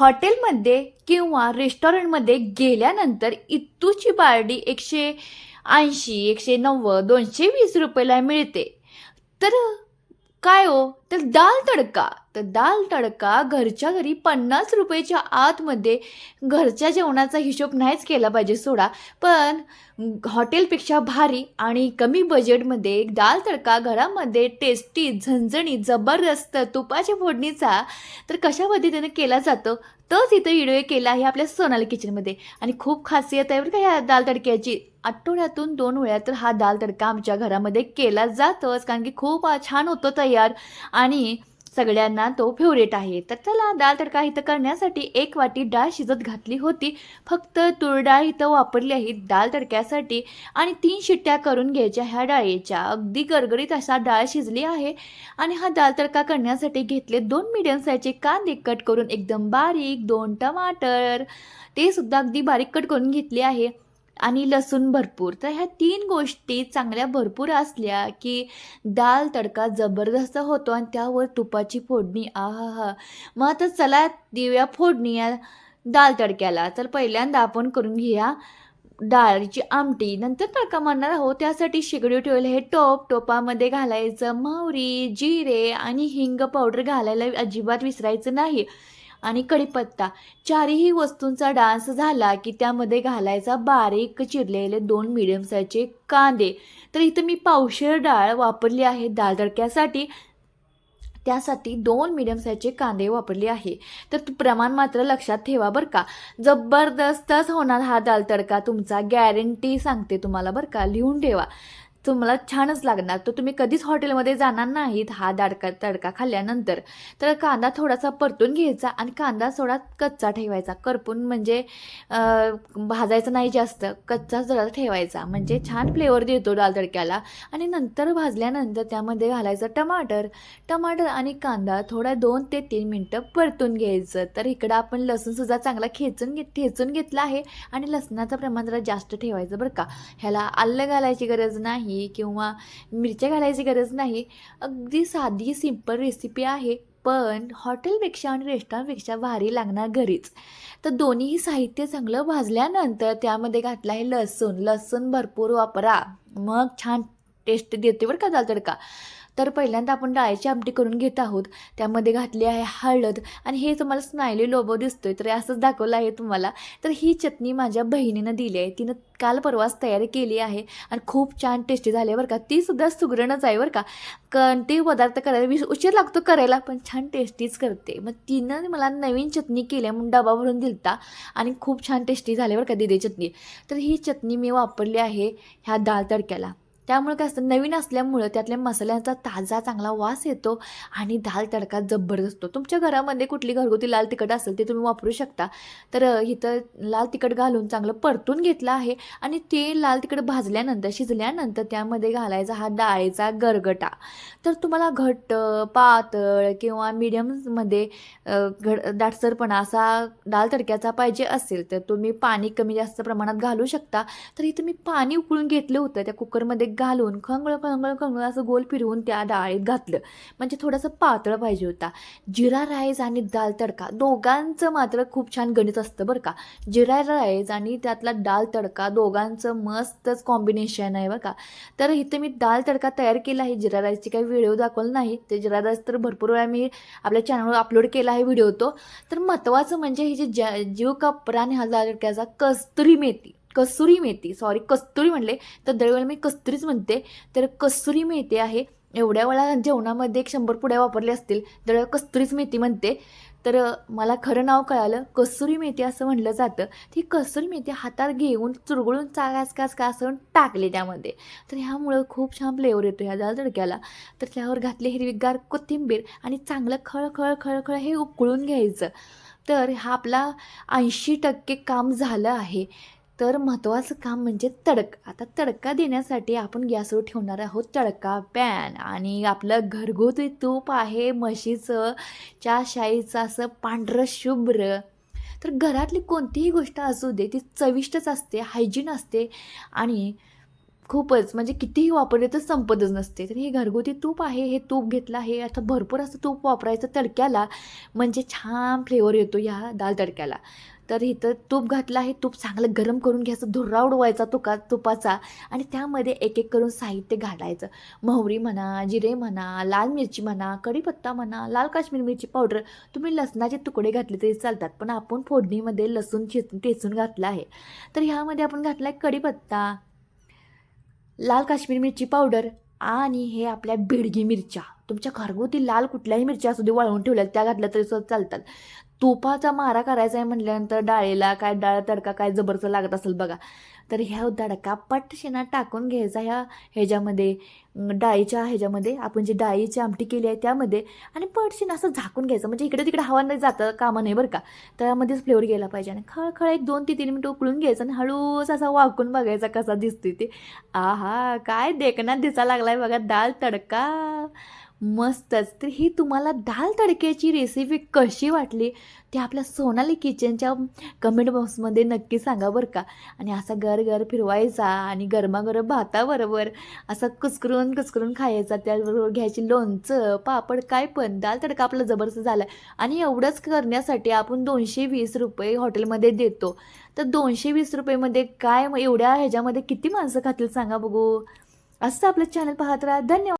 हॉटेलमध्ये किंवा रेस्टॉरंटमध्ये गेल्यानंतर इत्तूची बारडी एकशे ऐंशी एकशे नव्वद दोनशे वीस रुपयाला मिळते. तर काय हो? तर दाल तडका. तर दाल तडका घरच्या घरी पन्नास रुपयाच्या आतमध्ये घरच्या जेवणाचा हिशोब नाहीच केला पाहिजे सोडा. पण हॉटेलपेक्षा भारी आणि कमी बजेटमध्ये दाल तडका घरामध्ये टेस्टी झणझणी जबरदस्त तुपाच्या फोडणीचा तर कशा पद्धतीने केला जातो? तोच इथं व्हिडिओ केला आहे आपल्या सोनाली किचनमध्ये आणि खूप खासियत आहे बरं का ह्या दाल तडक्याची. आठवड्यातून दोन वेळा तर हा दाल तडका आमच्या घरामध्ये केला जातोच कारण की खूप छान होतो तयार. आणि सगळ्यांना तो फेवरेट आहे. तर चला दाल तडका इथं करण्यासाठी एक वाटी डाळ शिजत घातली होती. फक्त तूर डाळ इथं वापरली आहे दाल तडक्यासाठी आणि तीन शिट्ट्या करून घ्यायच्या ह्या डाळीच्या. अगदी गरगरीत असा डाळ शिजली आहे आणि हा दाल तडका करण्यासाठी घेतले दोन मीडियम साईजचे कांदे कट करून एकदम बारीक दोन टमाटर. ते सुद्धा अगदी बारीक कट करून घेतले आहे. आणि लसूण भरपूर. तर ह्या तीन गोष्टी चांगल्या भरपूर असल्या की दाल तडका जबरदस्त होतो आणि त्यावर तुपाची फोडणी आहा हा मग आता चला देऊया फोडणी या दाल तडक्याला. तर पहिल्यांदा आपण करून घेऊया डाळीची आमटी. नंतर तडका मारणार आहोत. त्यासाठी शेगडी ठेवले हे टोप टोपामध्ये घालायचं मावरी जिरे आणि हिंग पावडर घालायला अजिबात विसरायचं नाही. आणि कढीपत्ता चारही वस्तूंचा डान्स झाला की त्यामध्ये घालायचा बारीक चिरलेले दोन मिडियम साईजचे कांदे. तर इथं मी पावशेर डाळ वापरली आहे दाल तडक्यासाठी त्यासाठी दोन मिडियम साईजचे कांदे वापरले आहे. तर तू प्रमाण मात्र लक्षात ठेवा बरं का. जबरदस्तच होणार हा दाल तडका तुमचा गॅरंटी सांगते तुम्हाला बरं का. लिहून ठेवा. तुम्हाला छानच लागणार. तर तुम्ही कधीच हॉटेलमध्ये जाणार नाहीत हा दाडका तडका खाल्ल्यानंतर. तर कांदा थोडासा परतून घ्यायचा आणि कांदा थोडा कच्चा ठेवायचा. करपून म्हणजे भाजायचा नाही जास्त. कच्चा जरा ठेवायचा. म्हणजे छान फ्लेवर देतो दाल तडक्याला. आणि नंतर भाजल्यानंतर त्यामध्ये घालायचं टमाटर. टमाटर आणि कांदा थोडा दोन ते तीन मिनटं परतून घ्यायचं. तर इकडं आपण लसूणसुद्धा चांगला खेचून घे ठेचून घेतला आहे. आणि लसणाचं प्रमाण जरा जास्त ठेवायचं बरं का. ह्याला आलं घालायची गरज नाही. किंवा मिरच्या घालायची गरज नाही. अगदी साधी सिंपल रेसिपी आहे पण हॉटेलपेक्षा आणि रेस्टॉरंटपेक्षा भारी लागणार घरीच. तर दोन्हीही साहित्य चांगलं भाजल्यानंतर त्यामध्ये घातलं आहे लसूण. लसूण भरपूर वापरा. मग छान टेस्ट देते बरं का दाल तडका. तर पहिल्यांदा आपण डाळीची आमटी करून घेत आहोत. त्यामध्ये घातली आहे हळद आणि हे तुम्हाला स्नायली लोबो दिसतोय. तर असंच दाखवलं आहे तुम्हाला. तर ही चटणी माझ्या बहिणीनं दिली आहे. तिनं काल परवाच तयारी केली आहे आणि खूप छान टेस्टी झाली आहे बरं का. ती सुद्धा सुगरणच आहे बरं का. कोणतेही पदार्थ करायला विस उशीर लागतो करायला पण छान टेस्टीच करते. मग तिनं मला नवीन चटणी केली म्हणून डबा भरून दिलता आणि खूप छान टेस्टी झाली बरं का दिदी चटणी. तर ही चटणी मी वापरली आहे ह्या दाल तडक्याला. त्यामुळे काय असतं नवीन असल्यामुळं त्यातल्या मसाल्यांचा ताजा चांगला वास येतो आणि दाल तडका जबरदस्त असतो तुमच्या घरामध्ये कुठली घरगुती लाल तिखट असेल ते तुम्ही वापरू शकता. तर इथं लाल तिखट घालून चांगलं परतून घेतलं आहे आणि ते लाल तिखट भाजल्यानंतर शिजल्यानंतर त्यामध्ये घालायचा हा डाळीचा गरगटा. तर तुम्हाला घट्ट पातळ किंवा मीडियममध्ये घड दाटसरपणा असा डाळ तडक्याचा पाहिजे असेल तर तुम्ही पाणी कमी जास्त प्रमाणात घालू शकता. तर इथं मी पाणी उकळून घेतलं होतं त्या कुकरमध्ये घालून खंगळ खंगळ खंगळ असं गोल फिरवून त्या डाळीत घातलं. म्हणजे थोडंसं पातळ पाहिजे होता. जिरा राईस आणि दाल तडका दोघांचं मात्र खूप छान गणित असतं बरं का. जिरा राईस आणि त्यातला दाल तडका दोघांचं मस्तच कॉम्बिनेशन आहे बरं का. तर इथं मी दाल तडका तयार केला आहे. जिरा राईसची काही व्हिडिओ दाखवला नाही. ते जिरा राईस तर भरपूर वेळा मी आपल्या चॅनलवर अपलोड केला आहे व्हिडिओ तो. तर महत्त्वाचं म्हणजे ही जी ज जीव का प्राण हा तडक्याचा कस्तुरी मेथी. कसुरी मेथी सॉरी कस्तुरी म्हणले तर दरवेळेला मी कस्तुरीच म्हणते. तर कस्तुरी मेथी आहे एवढ्या वेळा जेवणामध्ये एक शंभर पुड्या वापरल्या असतील तर कस्तुरीच मेथी म्हणते. तर मला खरं नाव कळालं कसुरी मेथी असं म्हणलं जातं. ती कसुरी मेथी हातात घेऊन चुरगळून चागास कास कासून टाकले त्यामध्ये. तर ह्यामुळं खूप छान फ्लेवर येतो ह्या दाल तडक्याला. तर त्यावर घातले हिरवीगार कोथिंबीर आणि चांगलं खळ खळ हे उकळून घ्यायचं. तर हा आपला ऐंशी टक्के काम झालं आहे. तर महत्त्वाचं काम म्हणजे तडक. आता तडका देण्यासाठी आपण गॅसवर ठेवणार आहोत. तडका पॅन आणि आपलं घरगुती तूप आहे म्हशीचं चा शाईचं असं पांढरं शुभ्र. तर घरातली कोणतीही गोष्ट असू दे ती चविष्टच असते हायजीन असते आणि खूपच म्हणजे कितीही वापरले तर संपतच नसते. तर हे घरगुती तूप आहे हे तूप घेतलं आहे आता भरपूर असं तूप वापरायचं तडक्याला म्हणजे छान फ्लेवर येतो ह्या दाल तडक्याला. तर इथं तूप घातलं आहे तूप चांगलं गरम करून घ्यायचं धुर्रा उडवायचा तुका तुपाचा आणि त्यामध्ये एक एक करून साहित्य घालायचं. मोहरी म्हणा जिरे म्हणा लाल मिरची म्हणा कढीपत्ता म्हणा लाल काश्मीर मिरची पावडर तुम्ही लसणाचे तुकडे घातले तरी चालतात पण आपण फोडणीमध्ये लसूण चेचून टेचून घातलं आहे. तर ह्यामध्ये आपण घातला आहे कढीपत्ता लाल काश्मीरी मिरची पावडर आणि हे आपल्या बेडगी मिरच्या. तुमच्या घरगुती लाल कुठल्याही मिरच्या असू दे वाळवून ठेवल्या त्या घातल्या तरी सुद्धा चालतात. तुपाचा मारा करायचा आहे म्हटल्यानंतर डाळीला काय डाळ तडका काय जबरचं लागत असेल बघा. तर ह्या दडका पटशिना टाकून घ्यायचा ह्या ह्याच्यामध्ये. डाळीच्या ह्याच्यामध्ये. आपण जी डाळीची आमटी केली आहे त्यामध्ये. आणि पटशिना असं झाकून घ्यायचं. म्हणजे इकडे तिकडे हवा नाही जातं कामं नाही बरं का. त्यामध्येच फ्लेवर गेला पाहिजे. आणि खळखळ एक दोन ते तीन मिनटं उकळून घ्यायचं आणि हळूच असा वाकून बघायचा कसा दिसतोय ते. आहा काय देखना दिसा लागलाय बघा. दाल तडका. मस्तच तर ही तुम्हाला दाल तडक्याची रेसिपी कशी वाटली ते आपल्या सोनाली किचनच्या कमेंट बॉक्समध्ये नक्की सांगा बरं का. आणि असा घर घर फिरवायचा आणि गरमागरम भाताबरोबर असं कुसकरून कुसकरून खायचा त्याबरोबर घ्यायची लोणचं पापड काय पण दाल तडका आपला जबरदस्त झाला. आणि एवढंच करण्यासाठी आपण दोनशे वीस रुपये हॉटेलमध्ये देतो. तर दोनशे वीस रुपयेमध्ये काय मग एवढ्या ह्याच्यामध्ये किती माणसं खातील सांगा बघू. असं आपलं चॅनल पाहत राहा. धन्यवाद.